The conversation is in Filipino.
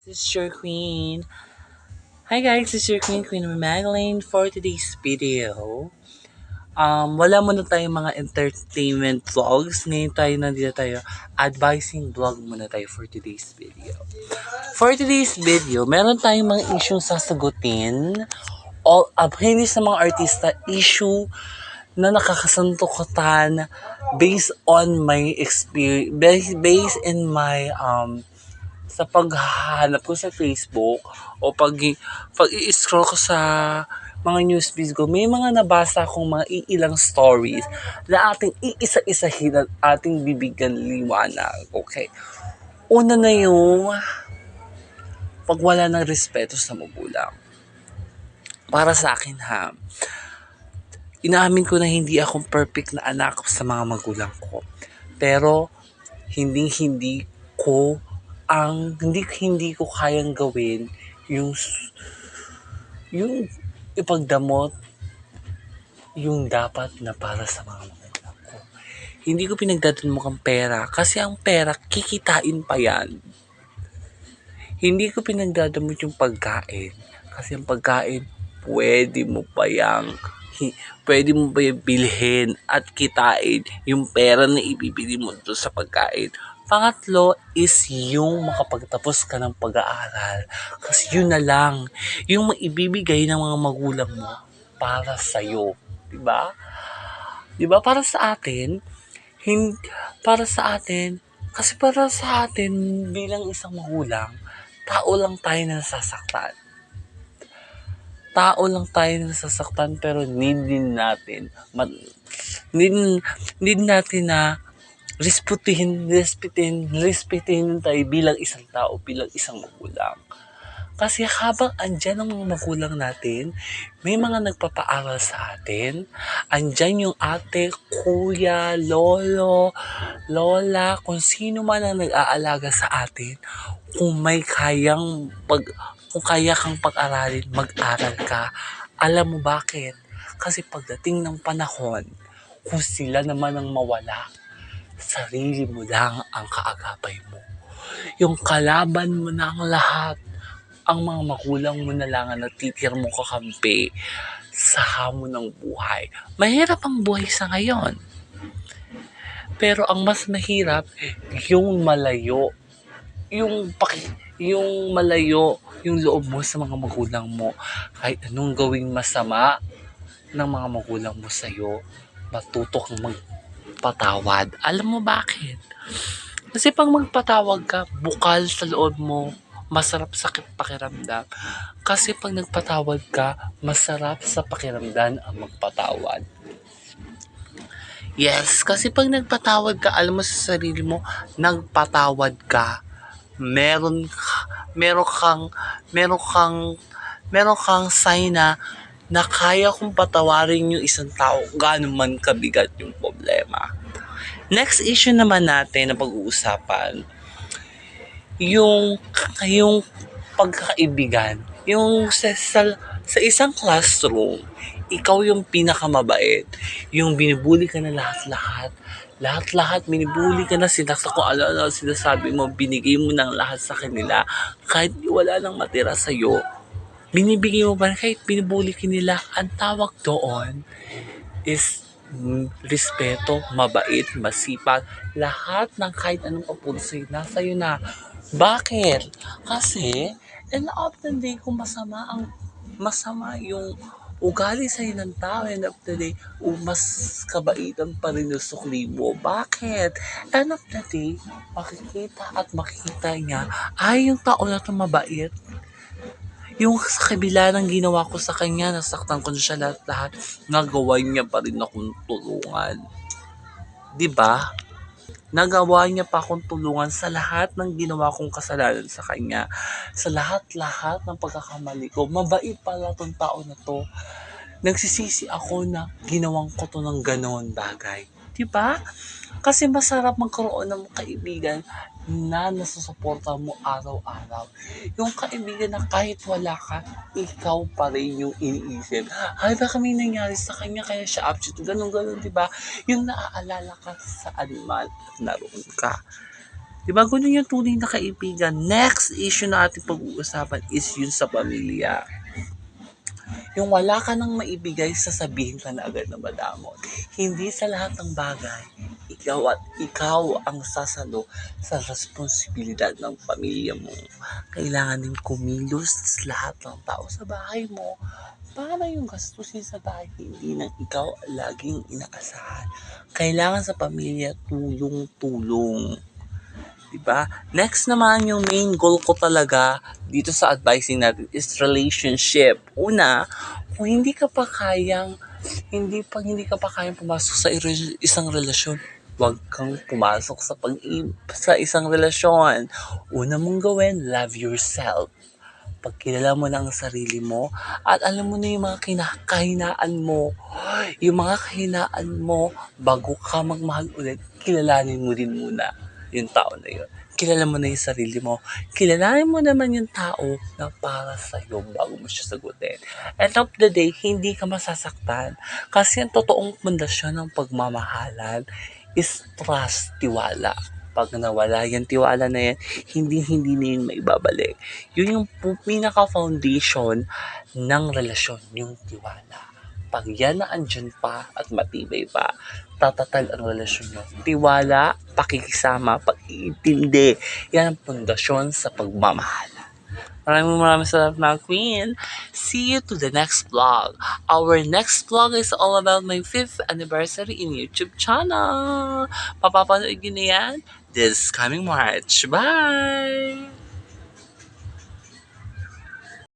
This is your queen. Hi guys, this is your queen, Queen Magdalene for today's video. Um, wala muna tayong mga entertainment vlogs. Ngayon tayo nandito tayo. Advising vlog muna tayo for today's video. For today's video, meron tayong mga issue sasagutin. All, uh, hindi sa mga artista, issue na nakakasantukotan based on my experience, based in my um, sa paghahanap ko sa Facebook o pag pag i-scroll ko sa mga newsfeeds ko, may mga nabasa akong mga iilang stories na ating iisa-isahin at ating bibigyan liwanag. Okay. Una na yung pag wala ng respeto sa magulang. Para sa akin ha, inaamin ko na hindi ako perfect na anak sa mga magulang ko. Pero hindi hindi ko ang hindi hindi ko kayang gawin yung yung ipagdamot yung dapat na para sa mga magulang ko. Hindi ko pinagdadamot ang pera kasi ang pera kikitain pa yan. Hindi ko pinagdadamot yung pagkain kasi ang pagkain pwede mo pa yang pwede mo ba yung bilhin at kitain yung pera na ibibili mo doon sa pagkain Pangatlo is yung makapagtapos ka ng pag-aaral. Kasi yun na lang. Yung maibibigay ng mga magulang mo para sa'yo. Diba? Diba? Para sa atin, hindi, para sa atin, kasi para sa atin bilang isang magulang, tao lang tayo na nasasaktan. Tao lang tayo na nasasaktan pero need din natin, need, need natin na respetuhin, respetuhin, respetuhin tayo bilang isang tao, bilang isang magulang. Kasi habang andyan ang mga magulang natin, may mga nagpapaaral sa atin, andyan yung ate, kuya, lolo, lola, kung sino man ang nag-aalaga sa atin, kung may kayang pag, kung kaya kang pag-aralin, mag-aral ka. Alam mo bakit? Kasi pagdating ng panahon, kung sila naman ang mawala, sarili mo lang ang kaagapay mo. Yung kalaban mo na ang lahat, ang mga magulang mo na lang ang natitir mo kakampi sa hamon ng buhay. Mahirap ang buhay sa ngayon. Pero ang mas mahirap, yung malayo, yung paki, yung malayo, yung loob mo sa mga magulang mo. Kahit anong gawing masama ng mga magulang mo sa'yo, matutok mag magpatawad. Alam mo bakit? Kasi pag magpatawag ka, bukal sa loob mo, masarap sa pakiramdam. Kasi pag nagpatawad ka, masarap sa pakiramdam ang magpatawad. Yes, kasi pag nagpatawad ka, alam mo sa sarili mo, nagpatawad ka, meron meron kang meron kang meron kang sign na na kaya kong patawarin yung isang tao gaano man kabigat yung problema. Next issue naman natin na pag-uusapan, yung, yung pagkakaibigan. Yung sa, sa, sa isang classroom, ikaw yung pinakamabait. Yung binibuli ka na lahat-lahat. Lahat-lahat, binibuli ka na sila kung ano-ano sinasabi mo, binigay mo ng lahat sa kanila. Kahit wala nang matira sa'yo, binibigay mo ba kahit binubuli nila, ang tawag doon is respeto, mabait, masipag, lahat ng kahit anong sa'yo, nasa iyo na. Bakit? Kasi, the of the day, kung masama ang masama yung ugali sa ng tao, end of the day, mas kabaitan pa rin yung sukli mo. Bakit? End of the day, makikita at makikita niya, ay yung tao na ito mabait, yung sa kabila ng ginawa ko sa kanya, nasaktan ko na siya lahat-lahat, nagawa niya pa rin akong tulungan. ba? Diba? Nagawa niya pa akong tulungan sa lahat ng ginawa kong kasalanan sa kanya. Sa lahat-lahat ng pagkakamali ko. Mabait pala tong tao na to. Nagsisisi ako na ginawang ko to ng ganoon bagay. Diba? Kasi masarap magkaroon ng kaibigan na nasusuporta mo araw-araw. Yung kaibigan na kahit wala ka, ikaw pa rin yung iniisip. Ay, baka may nangyari sa kanya kaya siya upset. Ganun, ganun, di ba? Yung naaalala ka sa animal at naroon ka. Di ba ganun yung tunay na kaibigan? Next issue na ating pag-uusapan is yun sa pamilya. Yung wala ka nang maibigay, sasabihin ka na agad na madamot. Hindi sa lahat ng bagay, ikaw at ikaw ang sasalo sa responsibilidad ng pamilya mo. Kailangan din kumilos lahat ng tao sa bahay mo para yung gastusin sa bahay, hindi na ikaw laging inaasahan. Kailangan sa pamilya, tulong-tulong. Diba? Next naman, yung main goal ko talaga dito sa advising natin is relationship. Una, kung hindi ka pa kayang, hindi pa hindi ka pa kayang pumasok sa isang relasyon, huwag kang pumasok sa pag sa isang relasyon. Una mong gawin, love yourself. Pagkilala mo na ang sarili mo at alam mo na yung mga kina- kahinaan mo. Yung mga kahinaan mo, bago ka magmahal ulit, kilalanin mo din muna yung tao na yun. Kilala mo na yung sarili mo. Kilalanin mo naman yung tao na para sa'yo bago mo siya sagutin. End of the day, hindi ka masasaktan. Kasi ang totoong pundasyon ng pagmamahalan is trust, tiwala. Pag nawala yung tiwala na yan, hindi hindi na yun maibabalik. Yun yung pinaka-foundation ng relasyon, yung tiwala. Pag yan na andyan pa at matibay pa, tatatag ang relasyon nyo. Tiwala, pakikisama, pag-iintindi. Yan ang pundasyon sa pagmamahal. Maraming maraming salamat mga queen. See you to the next vlog. Our next vlog is all about my 5th anniversary in YouTube channel. Papapanood nyo na yan this coming March. Bye!